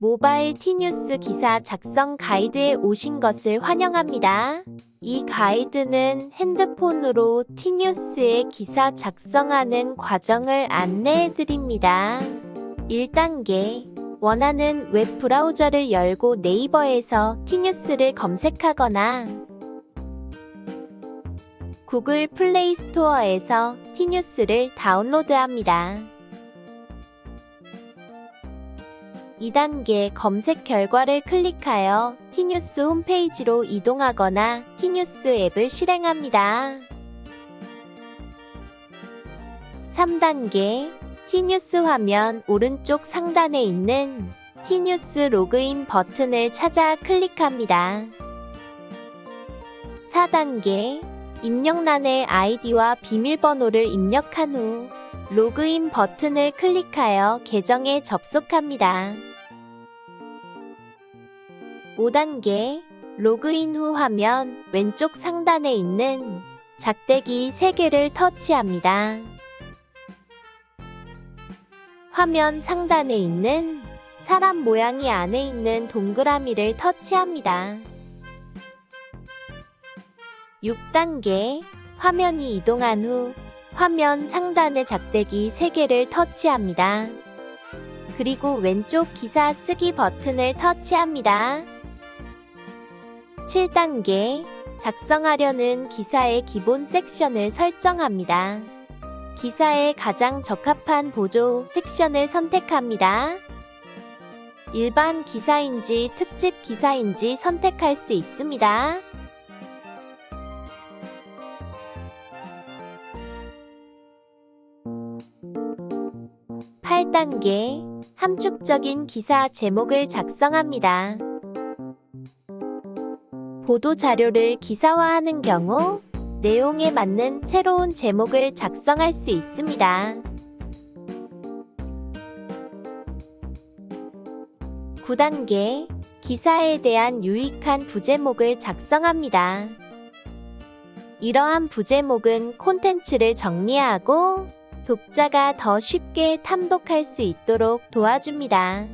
모바일 티뉴스 기사 작성 가이드에 오신 것을 환영합니다. 이 가이드는 핸드폰으로 티뉴스의 기사 작성하는 과정을 안내해 드립니다. 1단계 원하는 웹 브라우저를 열고 네이버에서 티뉴스를 검색하거나 구글 플레이 스토어에서 티뉴스를 다운로드합니다. 2단계 검색 결과를 클릭하여 티뉴스 홈페이지로 이동하거나 티뉴스 앱을 실행합니다. 3단계 티뉴스 화면 오른쪽 상단에 있는 티뉴스 로그인 버튼을 찾아 클릭합니다. 4단계 입력란에 아이디와 비밀번호를 입력한 후 로그인 버튼을 클릭하여 계정에 접속합니다. 5단계 로그인 후 화면 왼쪽 상단에 있는 작대기 3개를 터치합니다. 화면 상단에 있는 사람 모양이 안에 있는 동그라미를 터치합니다. 6단계 화면이 이동한 후 화면 상단의 작대기 3개를 터치합니다. 그리고 왼쪽 기사 쓰기 버튼을 터치합니다. 7단계 작성하려는 기사의 기본 섹션을 설정합니다. 기사에 가장 적합한 보조 섹션을 선택합니다. 일반 기사인지 특집 기사인지 선택할 수 있습니다. 8단계 함축적인 기사 제목을 작성합니다. 보도 자료를 기사화하는 경우 내용에 맞는 새로운 제목을 작성할 수 있습니다. 9단계 기사에 대한 유익한 부제목을 작성합니다. 이러한 부제목은 콘텐츠를 정리하고 독자가 더 쉽게 탐독할 수 있도록 도와줍니다.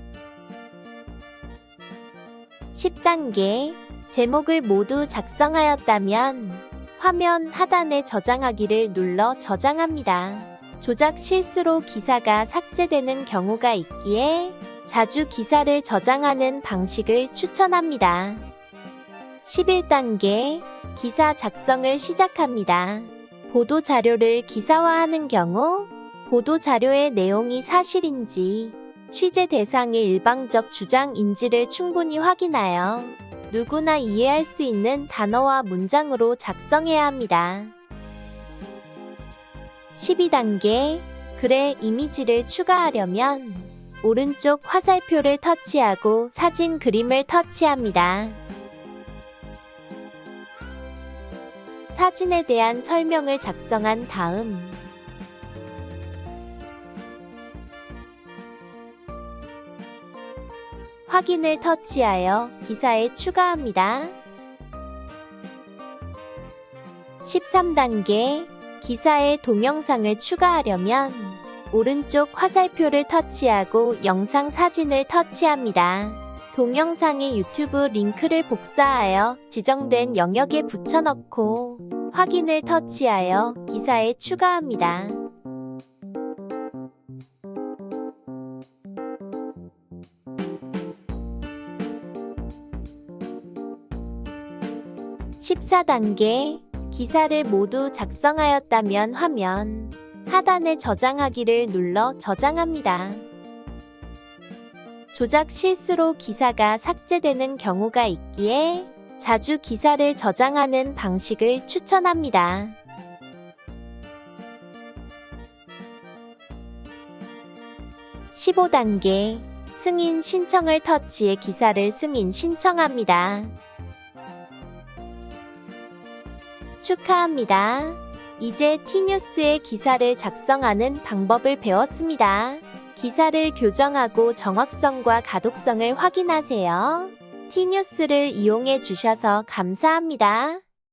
10단계 제목을 모두 작성하였다면 화면 하단에 저장하기를 눌러 저장합니다. 조작 실수로 기사가 삭제되는 경우가 있기에 자주 기사를 저장하는 방식을 추천합니다. 11단계 기사 작성을 시작합니다. 보도 자료를 기사화하는 경우 보도 자료의 내용이 사실인지 취재 대상의 일방적 주장인지를 충분히 확인하여 누구나 이해할 수 있는 단어와 문장으로 작성해야 합니다. 12단계 글에 이미지를 추가하려면 오른쪽 화살표를 터치하고 사진 그림을 터치합니다. 사진에 대한 설명을 작성한 다음 확인을 터치하여 기사에 추가합니다. 13단계 기사에 동영상을 추가하려면 오른쪽 화살표를 터치하고 영상 사진을 터치합니다. 동영상의 유튜브 링크를 복사하여 지정된 영역에 붙여넣고 확인을 터치하여 기사에 추가합니다. 14단계 기사를 모두 작성하였다면 화면 하단에 저장하기를 눌러 저장합니다. 조작 실수로 기사가 삭제되는 경우가 있기에 자주 기사를 저장하는 방식을 추천합니다. 15단계 승인 신청을 터치해 기사를 승인 신청합니다. 축하합니다. 이제 티뉴스의 기사를 작성하는 방법을 배웠습니다. 기사를 교정하고 정확성과 가독성을 확인하세요. 티뉴스를 이용해 주셔서 감사합니다.